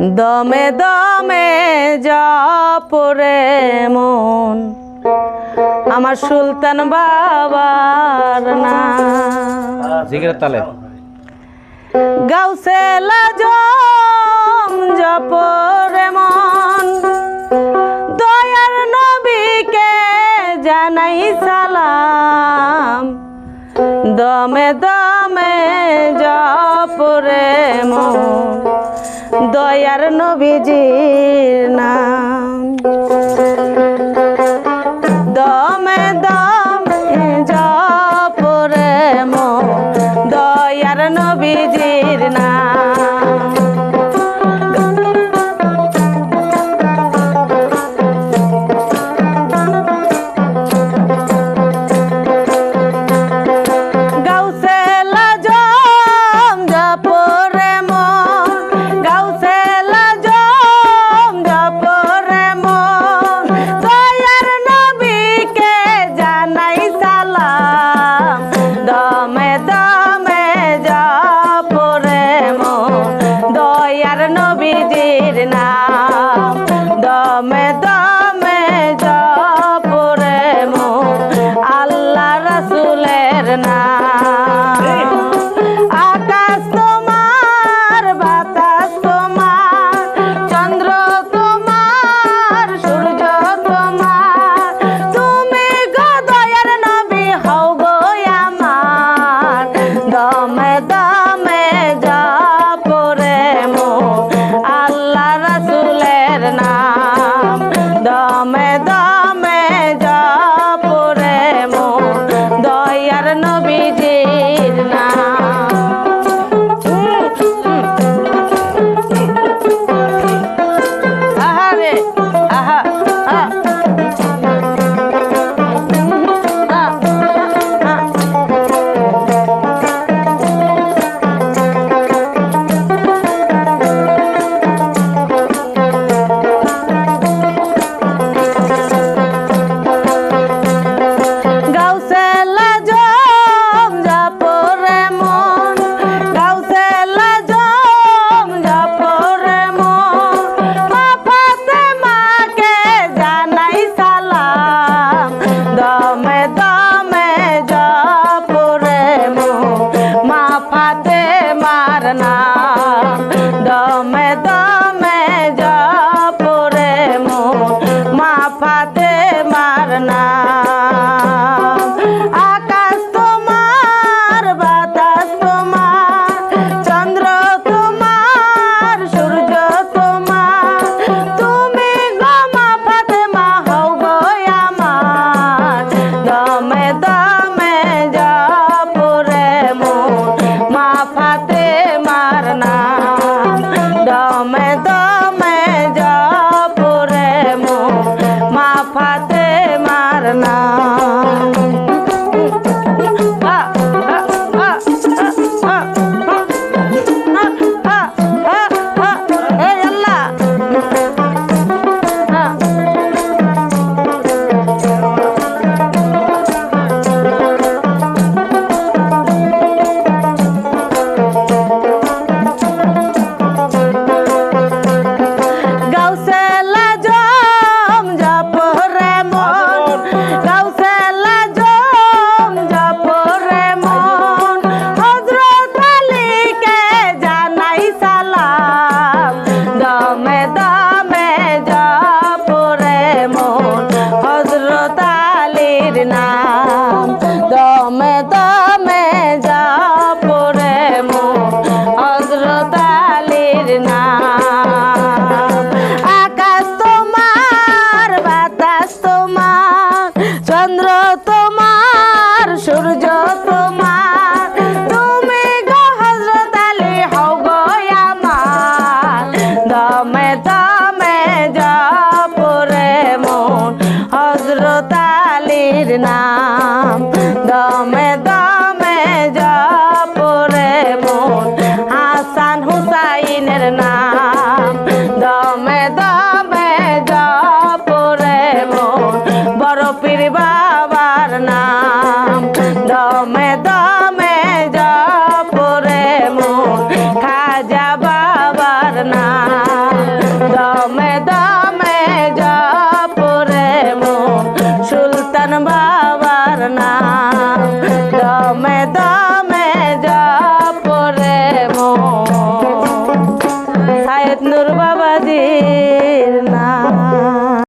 দমে দমে যাপরে মন। আমার সুলতান বাবার না জিগের তালে। গাউসে লাজম জপরে মন। দয়ার নবীকে জানাই সালাম। দমে দমে জপরে মন। দয়ার নবীজির না मैं पैदा মা ফাতে মার দামে দামে যা পরে মন। হাসান হুসাইনের নাম। দমে দামে যা পরে মন। বড় পীর বাবার